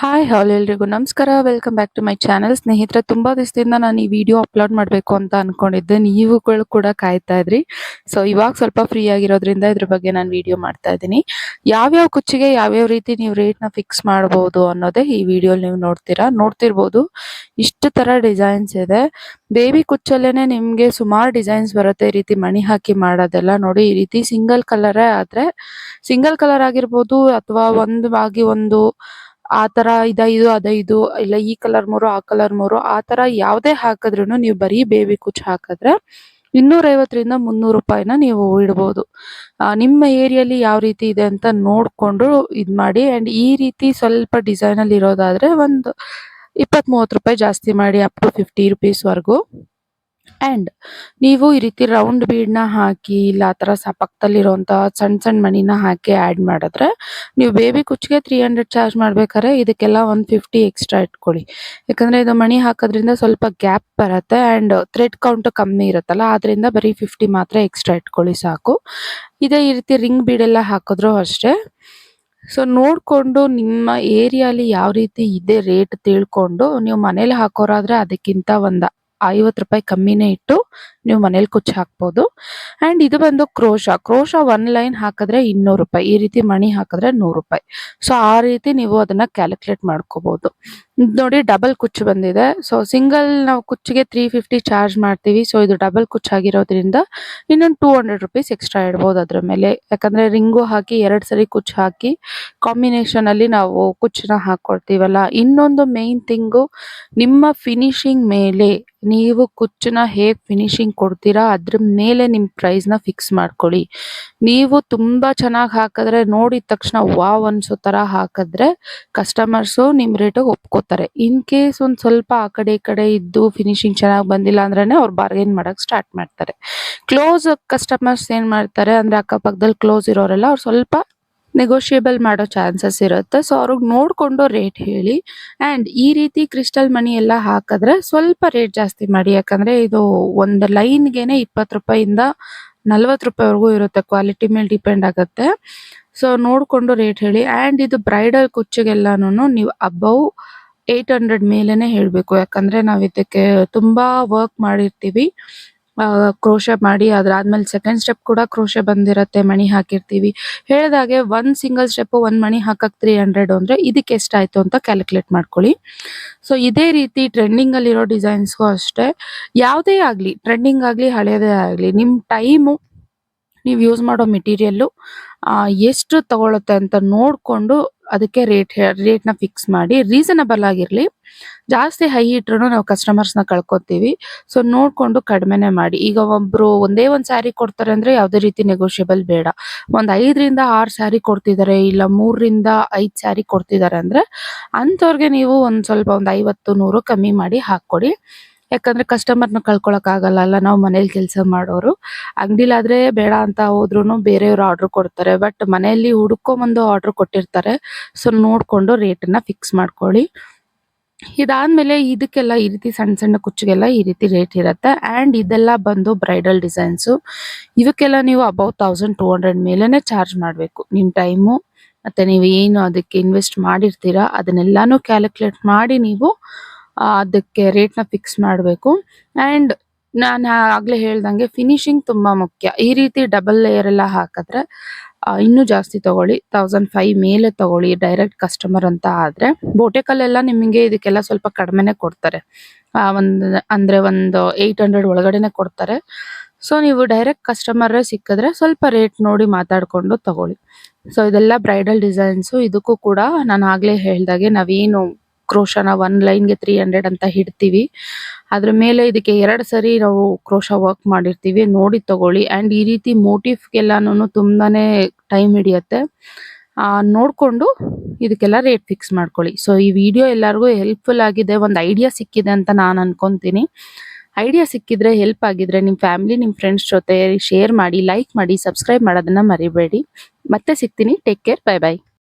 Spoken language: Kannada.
ಹಾಯ್ ಹಾಲ್ ಎಲ್ರಿಗೂ ನಮಸ್ಕಾರ. Welcome back to my channel ಸ್ನೇಹಿತರೆ, ತುಂಬಾ ದಿವಸದಿಂದ ನಾನು ಈ ವಿಡಿಯೋ ಅಪ್ಲೋಡ್ ಮಾಡಬೇಕು ಅಂತ ಅನ್ಕೊಂಡಿದ್ದೆ. ನೀವುಗಳು ಕೂಡ ಕಾಯ್ತಾ ಇದ್ರಿ. ಸೊ ಇವಾಗ ಸ್ವಲ್ಪ ಫ್ರೀ ಆಗಿರೋದ್ರಿಂದ ಇದ್ರ ಬಗ್ಗೆ ನಾನು ವಿಡಿಯೋ ಮಾಡ್ತಾ ಇದ್ದೀನಿ. ಯಾವ್ಯಾವ ಕುಚ್ಚಿಗೆ ಯಾವ್ಯಾವ ರೀತಿ ನೀವು ರೇಟ್ನ ಫಿಕ್ಸ್ ಮಾಡಬಹುದು ಅನ್ನೋದೇ ಈ ವಿಡಿಯೋಲಿ ನೀವು ನೋಡ್ತೀರಾ. ನೋಡ್ತಿರ್ಬೋದು. ಇಷ್ಟು ತರ ಡಿಸೈನ್ಸ್ ಇದೆ. ಬೇಬಿ ಕುಚ್ಚಲ್ಲೇನೆ ನಿಮಗೆ ಸುಮಾರು ಡಿಸೈನ್ಸ್ ಬರುತ್ತೆ. ಈ ರೀತಿ ಮಣಿ ಹಾಕಿ ಮಾಡೋದೆಲ್ಲ ನೋಡಿ. ಈ ರೀತಿ ಸಿಂಗಲ್ ಕಲರೇ ಆದ್ರೆ ಸಿಂಗಲ್ ಕಲರ್ ಆಗಿರ್ಬೋದು ಅಥವಾ ಒಂದು, ಆಗಿ ಒಂದು ಆ ತರ ಅದೇ ಇದು ಇಲ್ಲ ಈ ಕಲರ್ ಮೂರು ಆ ಕಲರ್ ಮೂರು ಆ ತರ ಯಾವುದೇ ಹಾಕಿದ್ರುನು ನೀವು ಬರೀ ಬೇಬಿ ಕುಚ್ ಹಾಕಿದ್ರೆ ಇನ್ನೂರೈವತ್ತರಿಂದ ಮುನ್ನೂರು ರೂಪಾಯಿನ ನೀವು ಇಡ್ಬೋದು. ಆ, ನಿಮ್ಮ ಏರಿಯಲ್ಲಿ ಯಾವ ರೀತಿ ಇದೆ ಅಂತ ನೋಡಿಕೊಂಡು ಇದು ಮಾಡಿ ಅಂಡ್ ಈ ರೀತಿ ಸ್ವಲ್ಪ ಡಿಸೈನ್ ಅಲ್ಲಿ ಇರೋದಾದ್ರೆ ಒಂದು ಇಪ್ಪತ್ ಮೂವತ್ತು ರೂಪಾಯಿ ಜಾಸ್ತಿ ಮಾಡಿ ಅಪ್ ಟು ಫಿಫ್ಟಿ ರುಪೀಸ್ ವರ್ಗು. ಅಂಡ್ ನೀವು ಈ ರೀತಿ ರೌಂಡ್ ಬೀಡ್ ಹಾಕಿ, ಇಲ್ಲ ಆ ಸ ಪಕ್ಕದಲ್ಲಿರುವಂತ ಸಣ್ಣ ಸಣ್ಣ ಮಣಿನ ಹಾಕಿ ಆಡ್ ಮಾಡಿದ್ರೆ, ನೀವು ಬೇಬಿ ಕುಚ್ಚಿಗೆ ತ್ರೀ ಹಂಡ್ರೆಡ್ ಚಾರ್ಜ್ ಮಾಡ್ಬೇಕಾದ್ರೆ ಇದಕ್ಕೆಲ್ಲ ಒನ್ ಫಿಫ್ಟಿ ಎಕ್ಸ್ಟ್ರಾ ಇಟ್ಕೊಳ್ಳಿ. ಯಾಕಂದ್ರೆ ಇದು ಮಣಿ ಹಾಕೋದ್ರಿಂದ ಸ್ವಲ್ಪ ಗ್ಯಾಪ್ ಬರುತ್ತೆ ಅಂಡ್ ಥ್ರೆಡ್ ಕೌಂಟ್ ಕಮ್ಮಿ ಇರುತ್ತಲ್ಲ, ಆದ್ರಿಂದ ಬರೀ ಫಿಫ್ಟಿ ಮಾತ್ರ ಎಕ್ಸ್ಟ್ರಾ ಇಟ್ಕೊಳ್ಳಿ ಸಾಕು. ಇದೇ ಈ ರೀತಿ ರಿಂಗ್ ಬೀಡ್ ಎಲ್ಲ ಹಾಕಿದ್ರು ಅಷ್ಟೇ. ಸೊ ನೋಡ್ಕೊಂಡು ನಿಮ್ಮ ಏರಿಯಾಲಿ ಯಾವ ರೀತಿ ಇದೆ ರೇಟ್ ತಿಳ್ಕೊಂಡು, ನೀವು ಮನೇಲಿ ಹಾಕೋರಾದ್ರೆ ಅದಕ್ಕಿಂತ ಒಂದ್. ಐವತ್ ರೂಪಾಯಿ ಕಮ್ಮಿನೇ ಇಟ್ಟು ನೀವು ಮನೇಲಿ ಕುಚ್ಚು ಹಾಕ್ಬೋದು. ಅಂಡ್ ಇದು ಬಂದು ಕ್ರೋಶ. ಕ್ರೋಶ ಒನ್ ಲೈನ್ ಹಾಕಿದ್ರೆ ಇನ್ನೂರು ರೂಪಾಯಿ. ಈ ರೀತಿ ಮಣಿ ಹಾಕಿದ್ರೆ ನೂರು ರೂಪಾಯಿ. ಸೊ ಆ ರೀತಿ ನೀವು ಅದನ್ನ ಕ್ಯಾಲ್ಕುಲೇಟ್ ಮಾಡ್ಕೋಬಹುದು ನೋಡಿ ಡಬಲ್ ಕುಚ್ಚು ಬಂದಿದೆ. ಸೊ ಸಿಂಗಲ್ ನಾವು ಕುಚ್ಚಿಗೆ ತ್ರೀ ಫಿಫ್ಟಿ ಚಾರ್ಜ್ ಮಾಡ್ತೀವಿ. ಸೊ ಇದು ಡಬಲ್ ಕುಚ್ಚು ಆಗಿರೋದ್ರಿಂದ ಇನ್ನೊಂದು ಟೂ ಹಂಡ್ರೆಡ್ ರುಪೀಸ್ ಎಕ್ಸ್ಟ್ರಾ ಇಡ್ಬೋದು ಅದ್ರ ಮೇಲೆ. ಯಾಕಂದ್ರೆ ರಿಂಗು ಹಾಕಿ ಎರಡ್ ಸರಿ ಕುಚ್ಚು ಹಾಕಿ ಕಾಂಬಿನೇಷನ್ ಅಲ್ಲಿ ನಾವು ಕುಚ್ಚನ್ನ ಹಾಕೊಳ್ತೀವಲ್ಲ. ಇನ್ನೊಂದು ಮೇನ್ ಥಿಂಗು ನಿಮ್ಮ ಫಿನಿಶಿಂಗ್ ಮೇಲೆ ನೀವು ಕುಚ್ಚನ್ನ ಹೇಗ್ ಫಿನಿಶಿಂಗ್ ಕೊಡ್ತೀರಾ ಅದ್ರ ಮೇಲೆ ನಿಮ್ ಪ್ರೈಸ್ನ ಫಿಕ್ಸ್ ಮಾಡ್ಕೊಳ್ಳಿ. ನೀವು ತುಂಬಾ ಚೆನ್ನಾಗಿ ಹಾಕಿದ್ರೆ ನೋಡಿದ ತಕ್ಷಣ ವಾವ್ ಅನ್ಸೋ ತರ ಹಾಕಿದ್ರೆ ಕಸ್ಟಮರ್ಸ್ ನಿಮ್ ರೇಟ್ ಒಪ್ಕೋತಾರೆ. ಇನ್ ಕೇಸ್ ಒಂದ್ ಸ್ವಲ್ಪ ಆ ಕಡೆ ಈ ಕಡೆ ಇದ್ದು ಫಿನಿಶಿಂಗ್ ಚೆನ್ನಾಗಿ ಬಂದಿಲ್ಲ ಅಂದ್ರೇನೆ ಅವ್ರು ಬಾರ್ಗೇನ್ ಮಾಡಕ್ ಸ್ಟಾರ್ಟ್ ಮಾಡ್ತಾರೆ. ಕ್ಲೋಸ್ ಕಸ್ಟಮರ್ಸ್ ಏನ್ ಮಾಡ್ತಾರೆ ಅಂದ್ರೆ ಅಕ್ಕಪಕ್ಕದಲ್ಲಿ ಕ್ಲೋಸ್ ಇರೋರೆಲ್ಲ ಅವ್ರು ಸ್ವಲ್ಪ ನೆಗೋಷಿಯೇಬಲ್ ಮಾಡೋ ಚಾನ್ಸಸ್ ಇರುತ್ತೆ. ಸೊ ಅವ್ರಿಗೆ ನೋಡ್ಕೊಂಡು ರೇಟ್ ಹೇಳಿ ಅಂಡ್ ಈ ರೀತಿ ಕ್ರಿಸ್ಟಲ್ ಮನಿ ಎಲ್ಲ ಹಾಕಿದ್ರೆ ಸ್ವಲ್ಪ ರೇಟ್ ಜಾಸ್ತಿ ಮಾಡಿ. ಯಾಕಂದ್ರೆ ಇದು ಒಂದು ಲೈನ್ಗೇನೆ ಇಪ್ಪತ್ತು ರೂಪಾಯಿಂದ ನಲ್ವತ್ತು ರೂಪಾಯಿವರೆಗೂ ಇರುತ್ತೆ. ಕ್ವಾಲಿಟಿ ಮೇಲೆ ಡಿಪೆಂಡ್ ಆಗುತ್ತೆ. ಸೊ ನೋಡ್ಕೊಂಡು ರೇಟ್ ಹೇಳಿ ಅಂಡ್ ಇದು ಬ್ರೈಡಲ್ ಕುಚ್ಚಿಗೆಲ್ಲನೂ ನೀವು ಅಬೌವ್ ಏಟ್ ಹಂಡ್ರೆಡ್ ಮೇಲೆನೆ ಹೇಳ್ಬೇಕು. ಯಾಕಂದ್ರೆ ನಾವು ಇದಕ್ಕೆ ತುಂಬಾ ವರ್ಕ್ ಮಾಡಿರ್ತೀವಿ. ಕ್ರೋಶ ಮಾಡಿ ಅದ್ರಾದ್ಮೇಲೆ ಸೆಕೆಂಡ್ ಸ್ಟೆಪ್ ಕೂಡ ಕ್ರೋಶ ಬಂದಿರತ್ತೆ, ಮಣಿ ಹಾಕಿರ್ತೀವಿ. ಹೇಳಿದಾಗೆ ಒಂದ್ ಸಿಂಗಲ್ ಸ್ಟೆಪ್ ಒಂದ್ ಮಣಿ ಹಾಕಕ್ ತ್ರೀ ಹಂಡ್ರೆಡ್ ಅಂದ್ರೆ ಇದಕ್ಕೆ ಎಷ್ಟಾಯ್ತು ಅಂತ ಕ್ಯಾಲ್ಕುಲೇಟ್ ಮಾಡ್ಕೊಳ್ಳಿ. ಸೊ ಇದೇ ರೀತಿ ಟ್ರೆಂಡಿಂಗ್ ಅಲ್ಲಿ ಇರೋ ಡಿಸೈನ್ಸ್ಗೂ ಅಷ್ಟೇ. ಯಾವುದೇ ಆಗ್ಲಿ ಟ್ರೆಂಡಿಂಗ್ ಆಗ್ಲಿ ಹಳೆಯದೇ ಆಗ್ಲಿ, ನಿಮ್ ಟೈಮು ನೀವು ಯೂಸ್ ಮಾಡೋ ಮೆಟೀರಿಯಲ್ ಎಷ್ಟು ತಗೊಳುತ್ತೆ ಅಂತ ನೋಡ್ಕೊಂಡು ಅದಕ್ಕೆ ರೇಟ್ ರೇಟ್ನ ಫಿಕ್ಸ್ ಮಾಡಿ ರೀಸನಬಲ್ ಆಗಿರ್ಲಿ. ಜಾಸ್ತಿ ಹೈ ಇಟ್ರು ನಾವು ಕಸ್ಟಮರ್ಸ್ನ ಕಳ್ಕೊತೀವಿ. ಸೊ ನೋಡ್ಕೊಂಡು ಕಡಿಮೆನೆ ಮಾಡಿ. ಈಗ ಒಬ್ರು ಒಂದೇ ಒಂದ್ ಸ್ಯಾರಿ ಕೊಡ್ತಾರೆ ಅಂದ್ರೆ ಯಾವ್ದೇ ರೀತಿ ನೆಗೋಷಿಯಬಲ್ ಬೇಡ. ಒಂದ್ ಐದರಿಂದ ಆರ್ ಸ್ಯಾರಿ ಕೊಡ್ತಿದ್ದಾರೆ ಇಲ್ಲ ಮೂರರಿಂದ ಐದ್ ಸ್ಯಾರಿ ಕೊಡ್ತಿದ್ದಾರೆ ಅಂದ್ರೆ ಅಂತವ್ರಿಗೆ ನೀವು ಒಂದ್ ಸ್ವಲ್ಪ ಒಂದ್ ಐವತ್ತು, ನೂರು ಕಮ್ಮಿ ಮಾಡಿ ಹಾಕೊಡಿ ಯಾಕಂದ್ರೆ ಕಸ್ಟಮರ್ನ ಕಳ್ಕೊಳಕ್ ಆಗಲ್ಲ ಅಲ್ಲ, ನಾವು ಮನೇಲಿ ಕೆಲಸ ಮಾಡೋರು. ಅಂಗಡಿಲಾದ್ರೆ ಬೇಡ ಅಂತ ಹೋದ್ರು ಬೇರೆಯವ್ರು ಆರ್ಡರ್ ಕೊಡ್ತಾರೆ ಬಟ್ ಮನೆಯಲ್ಲಿ ಹುಡುಕೊಂಬಂದು ಆರ್ಡರ್ ಕೊಟ್ಟಿರ್ತಾರೆ. ಸೊ ನೋಡ್ಕೊಂಡು ನ ಫಿಕ್ಸ್ ಮಾಡ್ಕೊಳ್ಳಿ. ಇದಾದ್ಮೇಲೆ ಇದಕ್ಕೆಲ್ಲ ಈ ರೀತಿ ಸಣ್ಣ ಸಣ್ಣ ಕುಚ್ಚಿಗೆಲ್ಲ ಈ ರೀತಿ ರೇಟ್ ಇರುತ್ತೆ. ಅಂಡ್ ಇದೆಲ್ಲ ಬಂದು ಬ್ರೈಡಲ್ ಡಿಸೈನ್ಸ್ ಇದಕ್ಕೆಲ್ಲ ನೀವು ಅಬೌವ್ ತೌಸಂಡ್ ಟೂ ಹಂಡ್ರೆಡ್ ಮೇಲೆನೆ ಚಾರ್ಜ್ ಮಾಡಬೇಕು. ನಿಮ್ ಟೈಮು ಮತ್ತೆ ನೀವು ಏನು ಅದಕ್ಕೆ ಇನ್ವೆಸ್ಟ್ ಮಾಡಿರ್ತೀರಾ, ಅದನ್ನೆಲ್ಲಾನು ಕ್ಯಾಲ್ಕುಲೇಟ್ ಮಾಡಿ ನೀವು ಅದಕ್ಕೆ ರೇಟ್ನ ಫಿಕ್ಸ್ ಮಾಡಬೇಕು. ಅಂಡ್ ನಾನು ಆಗ್ಲೇ ಹೇಳ್ದಂಗೆ ಫಿನಿಶಿಂಗ್ ತುಂಬಾ ಮುಖ್ಯ. ಈ ರೀತಿ ಡಬಲ್ ಲೇಯರ್ ಎಲ್ಲ ಹಾಕಿದ್ರೆ ಇನ್ನೂ ಜಾಸ್ತಿ ತಗೊಳ್ಳಿ. ತೌಸಂಡ್ ಫೈವ್ ಮೇಲೆ ತಗೊಳ್ಳಿ ಡೈರೆಕ್ಟ್ ಕಸ್ಟಮರ್ ಅಂತ ಆದ್ರೆ, ಬೋಟೆಕಲ್ಲೆಲ್ಲ ನಿಮಗೆ ಇದಕ್ಕೆಲ್ಲ ಸ್ವಲ್ಪ ಕಡಿಮೆನೆ ಕೊಡ್ತಾರೆ. ಒಂದು ಒಂದ್, ಅಂದ್ರೆ ಒಂದು ಏಯ್ಟ್ ಹಂಡ್ರೆಡ್ ಒಳಗಡೆನೆ ಕೊಡ್ತಾರೆ. ಸೊ ನೀವು ಡೈರೆಕ್ಟ್ ಕಸ್ಟಮರ್ ಸಿಕ್ಕಿದ್ರೆ ಸ್ವಲ್ಪ ರೇಟ್ ನೋಡಿ ಮಾತಾಡ್ಕೊಂಡು ತಗೊಳ್ಳಿ. ಸೊ ಇದೆಲ್ಲ ಬ್ರೈಡಲ್ ಡಿಸೈನ್ಸ್ ಇದಕ್ಕೂ ಕೂಡ ನಾನು ಆಗ್ಲೇ ಹೇಳ್ದಾಗೆ ನಾವೇನು ಕ್ರೋಶನ ಒನ್ ಲೈನ್ಗೆ ತ್ರೀ ಹಂಡ್ರೆಡ್ ಅಂತ ಹಿಡ್ತೀವಿ ಅದ್ರ ಮೇಲೆ ಇದಕ್ಕೆ ಎರಡ್ ಸರಿ ನಾವು ಕ್ರೋಶ ವರ್ಕ್ ಮಾಡಿರ್ತೀವಿ. ನೋಡಿ ತಗೊಳ್ಳಿ. ಅಂಡ್ ಈ ರೀತಿ ಮೋಟಿವ್ಗೆಲ್ಲಾನು ತುಂಬಾನೇ ಟೈಮ್ ಹಿಡಿಯತ್ತೆ. ಆ, ನೋಡ್ಕೊಂಡು ಇದಕ್ಕೆಲ್ಲ ರೇಟ್ ಫಿಕ್ಸ್ ಮಾಡ್ಕೊಳ್ಳಿ. ಸೊ ಈ ವಿಡಿಯೋ ಎಲ್ಲರಿಗೂ ಹೆಲ್ಪ್ಫುಲ್ ಆಗಿದೆ. ಒಂದು ಐಡಿಯಾ ಸಿಕ್ಕಿದೆ ಅಂತ ನಾನು ಅನ್ಕೊಂತೀನಿ. ಐಡಿಯಾ ಸಿಕ್ಕಿದ್ರೆ ಹೆಲ್ಪ್ ಆಗಿದ್ರೆ ನಿಮ್ಮ ಫ್ಯಾಮಿಲಿ ನಿಮ್ಮ ಫ್ರೆಂಡ್ಸ್ ಜೊತೆ ಶೇರ್ ಮಾಡಿ ಲೈಕ್ ಮಾಡಿ ಸಬ್ಸ್ಕ್ರೈಬ್ ಮಾಡೋದನ್ನ ಮರಿಬೇಡಿ. ಮತ್ತೆ ಸಿಗ್ತೀನಿ. Take care bye bye